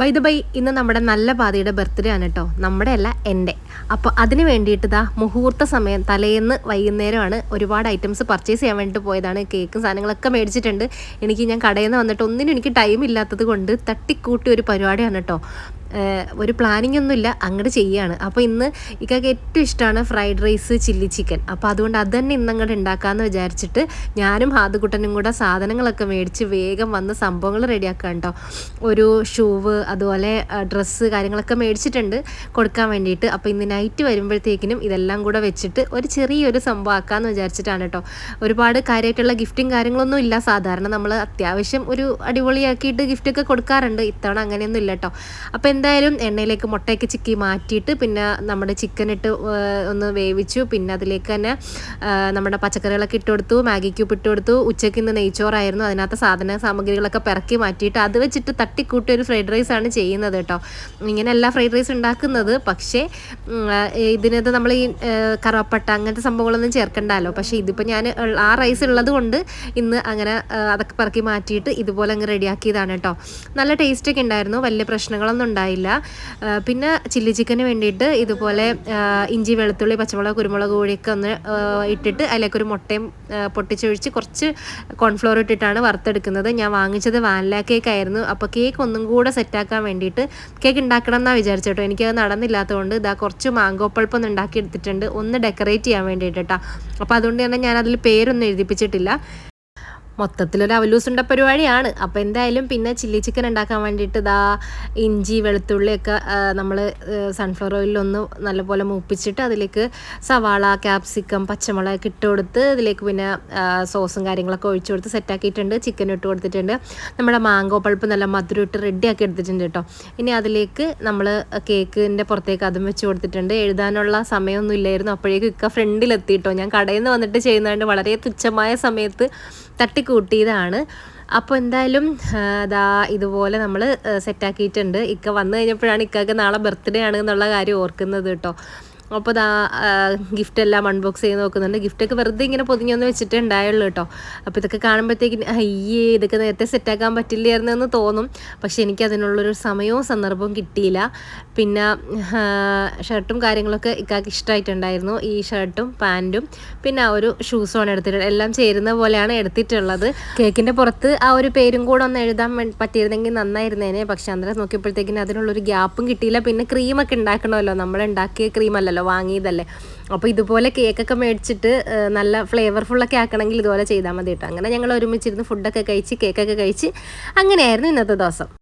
By the by ഇന്ന് നമ്മുടെ നല്ല പാതയുടെ ബർത്ത്ഡേ ആണ് കേട്ടോ നമ്മുടെ അല്ല എന്റെ. അപ്പോൾ അതിന് വേണ്ടിയിട്ട് ഇതാ മുഹൂർത്ത സമയം തലേന്ന് വൈകുന്നേരമാണ് ഒരുപാട് ഐറ്റംസ് പർച്ചേസ് ചെയ്യാൻ വേണ്ടിയിട്ട് പോയതാണ്. കേക്കും സാധനങ്ങളൊക്കെ മേടിച്ചിട്ടുണ്ട്. എനിക്ക് ഞാൻ കടയിൽ നിന്ന് വന്നിട്ട് ഒന്നിനും എനിക്ക് ടൈം ഇല്ലാത്തത് കൊണ്ട് തട്ടിക്കൂട്ടി ഒരു പരിപാടിയാണ് കേട്ടോ ഒരു പ്ലാനിങ് ഒന്നുമില്ല അങ്ങോട്ട് ചെയ്യാണ്. അപ്പോൾ ഇന്ന് ഇക്കൊക്കെ ഏറ്റവും ഇഷ്ടമാണ് ഫ്രൈഡ് റൈസ് ചില്ലി ചിക്കൻ അപ്പോൾ അതുകൊണ്ട് അത് തന്നെ ഇന്ന് അങ്ങോട്ട് ഉണ്ടാക്കാമെന്ന് വിചാരിച്ചിട്ട് ഞാനും ഹാദുകുട്ടനും കൂടെ സാധനങ്ങളൊക്കെ മേടിച്ച് വേഗം വന്ന് സംഭവങ്ങൾ റെഡിയാക്കുക കേട്ടോ ഒരു ഷൂവ് അതുപോലെ ഡ്രസ്സ് കാര്യങ്ങളൊക്കെ മേടിച്ചിട്ടുണ്ട് കൊടുക്കാൻ വേണ്ടിയിട്ട്. അപ്പോൾ ഇന്ന് നൈറ്റ് വരുമ്പോഴത്തേക്കിനും ഇതെല്ലാം കൂടെ വെച്ചിട്ട് ഒരു ചെറിയൊരു സംഭവം ആക്കാമെന്ന് വിചാരിച്ചിട്ടാണ് കേട്ടോ ഒരുപാട് കാര്യമായിട്ടുള്ള ഗിഫ്റ്റും കാര്യങ്ങളൊന്നും ഇല്ല. സാധാരണ നമ്മൾ അത്യാവശ്യം ഒരു അടിപൊളിയാക്കിയിട്ട് ഗിഫ്റ്റൊക്കെ കൊടുക്കാറുണ്ട്. ഇത്തവണ അങ്ങനെയൊന്നും ഇല്ല കേട്ടോ അപ്പോൾ എന്തായാലും എണ്ണയിലേക്ക് മുട്ടയൊക്കെ ചിക്കി മാറ്റിയിട്ട് പിന്നെ നമ്മുടെ ചിക്കൻ ഇട്ട് ഒന്ന് വേവിച്ചു. പിന്നെ അതിലേക്ക് തന്നെ നമ്മുടെ പച്ചക്കറികളൊക്കെ ഇട്ട് കൊടുത്തു മാഗി ക്യൂബ് ഇട്ട് കൊടുത്തു. ഉച്ചയ്ക്ക് ഇന്ന് നെയ്ച്ചോറായിരുന്നു. അതിനകത്ത് സാധന സാമഗ്രികളൊക്കെ പിറക്കി മാറ്റിയിട്ട് അത് വെച്ചിട്ട് തട്ടിക്കൂട്ടി ഒരു ഫ്രൈഡ് റൈസ് ആണ് ചെയ്യുന്നത് കേട്ടോ. ഇങ്ങനെയല്ല ഫ്രൈഡ് റൈസ് ഉണ്ടാക്കുന്നത്. പക്ഷേ ഇതിനകത്ത് നമ്മൾ ഈ കറവപ്പട്ട അങ്ങനത്തെ സംഭവങ്ങളൊന്നും ചേർക്കണ്ടല്ലോ. പക്ഷേ ഇതിപ്പോൾ ഞാൻ ആ റൈസ് ഉള്ളത് കൊണ്ട് ഇന്ന് അങ്ങനെ അതൊക്കെ പിറക്കി മാറ്റിയിട്ട് ഇതുപോലെ അങ്ങ് റെഡിയാക്കിയതാണ് കേട്ടോ. നല്ല ടേസ്റ്റൊക്കെ ഉണ്ടായിരുന്നു. വലിയ പ്രശ്നങ്ങളൊന്നും ഉണ്ടായി ഉണ്ടായില്ല പിന്നെ ചില്ലി ചിക്കന് വേണ്ടിയിട്ട് ഇതുപോലെ ഇഞ്ചി വെളുത്തുള്ളി പച്ചമുളക് കുരുമുളക് കൂടിയൊക്കെ ഒന്ന് ഇട്ടിട്ട് അതിലേക്ക് ഒരു മുട്ടയും പൊട്ടിച്ചൊഴിച്ച് കുറച്ച് കോൺഫ്ലോർ ഇട്ടിട്ടാണ് വറുത്തെടുക്കുന്നത്. ഞാൻ വാങ്ങിച്ചത് വാനില കേക്ക് ആയിരുന്നു. അപ്പോൾ കേക്ക് ഒന്നും കൂടെ സെറ്റാക്കാൻ വേണ്ടിയിട്ട് കേക്ക് ഉണ്ടാക്കണം എന്നാണ് വിചാരിച്ചോട്ടോ എനിക്കത് നടന്നില്ലാത്തതുകൊണ്ട് ഇതാ കുറച്ച് മാങ്കോ പൾപ്പ് ഒന്ന് ഉണ്ടാക്കി എടുത്തിട്ടുണ്ട് ഒന്ന് ഡെക്കറേറ്റ് ചെയ്യാൻ വേണ്ടിയിട്ട് അപ്പോൾ അതുകൊണ്ട് തന്നെ ഞാൻ അതിൽ പേരൊന്നും എഴുതിപ്പിച്ചിട്ടില്ല. മൊത്തത്തിലൊരു അവലൂസുണ്ട പരിപാടിയാണ്. അപ്പോൾ എന്തായാലും പിന്നെ ചില്ലി ചിക്കൻ ഉണ്ടാക്കാൻ വേണ്ടിയിട്ട് ഇതാ ഇഞ്ചി വെളുത്തുള്ളിയൊക്കെ നമ്മൾ സൺഫ്ലവർ ഓയിലൊന്ന് നല്ലപോലെ മൂപ്പിച്ചിട്ട് അതിലേക്ക് സവാള ക്യാപ്സിക്കം പച്ചമുളക് ഇട്ട് കൊടുത്ത് അതിലേക്ക് പിന്നെ സോസും കാര്യങ്ങളൊക്കെ ഒഴിച്ചു കൊടുത്ത് സെറ്റാക്കിയിട്ടുണ്ട് ചിക്കൻ ഇട്ട് കൊടുത്തിട്ടുണ്ട്. നമ്മുടെ മാങ്കോ പൾപ്പ് നല്ല മധുരം ഇട്ട് റെഡിയാക്കി എടുത്തിട്ടുണ്ട് കേട്ടോ ഇനി അതിലേക്ക് നമ്മൾ കേക്കിന്റെ പുറത്തേക്ക് അതും വെച്ച് കൊടുത്തിട്ടുണ്ട്. എഴുതാനുള്ള സമയമൊന്നും ഇല്ലായിരുന്നു. അപ്പോഴേക്കും ഇക്ക ഫ്രണ്ടിലെത്തിയിട്ടോ ഞാൻ കടയിൽ നിന്ന് വന്നിട്ട് ചെയ്യുന്നതുകൊണ്ട് വളരെ തുച്ഛമായ സമയത്ത് തട്ടിക്കൂട്ടിയതാണ് അപ്പോൾ എന്തായാലും അതാ ഇതുപോലെ നമ്മൾ സെറ്റാക്കിയിട്ടുണ്ട് ഇക്ക വന്നു കഴിഞ്ഞപ്പോഴാണ് ഇക്കൊക്കെ നാളെ ബർത്ത്ഡേ ആണ് എന്നുള്ള കാര്യം ഓർക്കുന്നത് കേട്ടോ. അപ്പോൾ ദാ ഗിഫ്റ്റ് എല്ലാം അൺബോക്സ് ചെയ്ത് നോക്കുന്നുണ്ട്. ഗിഫ്റ്റൊക്കെ വെറുതെ ഇങ്ങനെ പൊതിഞ്ഞൊന്ന് വെച്ചിട്ടേ ഉണ്ടായുള്ളൂ കേട്ടോ. അപ്പോൾ ഇതൊക്കെ കാണുമ്പോഴത്തേക്കും അയ്യേ ഇതൊക്കെ നേരത്തെ സെറ്റാക്കാൻ പറ്റില്ലായിരുന്നു എന്ന് തോന്നും. പക്ഷേ എനിക്ക് അതിനുള്ളൊരു സമയവും സന്ദർഭവും കിട്ടിയില്ല. പിന്നെ ഷർട്ടും കാര്യങ്ങളൊക്കെ ഇക്കാക്ക് ഇഷ്ടമായിട്ടുണ്ടായിരുന്നു ഈ ഷർട്ടും പാന്റും പിന്നെ ആ ഒരു ഷൂസുമാണ് എടുത്തിട്ടുള്ളത് എല്ലാം ചേരുന്ന പോലെയാണ് എടുത്തിട്ടുള്ളത്. കേക്കിന്റെ പുറത്ത് ആ ഒരു പേരും കൂടെ ഒന്ന് എഴുതാൻ പറ്റിയിരുന്നെങ്കിൽ നന്നായിരുന്നേനെ. പക്ഷെ അന്നേരം നോക്കിയപ്പോഴത്തേക്കിന് അതിനുള്ളൊരു ഗ്യാപ്പും കിട്ടിയില്ല. പിന്നെ ക്രീമൊക്കെ ഉണ്ടാക്കണമല്ലോ. നമ്മൾ ഉണ്ടാക്കിയ ക്രീമല്ലല്ലോ അല്ലല്ലോ വാങ്ങിയതല്ലേ? അപ്പോൾ ഇതുപോലെ കേക്കൊക്കെ മേടിച്ചിട്ട് നല്ല ഫ്ലേവർഫുള്ളൊക്കെ ആക്കണമെങ്കിൽ ഇതുപോലെ ചെയ്താൽ മതി കേട്ടോ അങ്ങനെ ഞങ്ങൾ ഒരുമിച്ചിരുന്ന് ഫുഡൊക്കെ കഴിച്ച് കേക്കൊക്കെ കഴിച്ച് അങ്ങനെയായിരുന്നു ഇന്നത്തെ ദിവസം.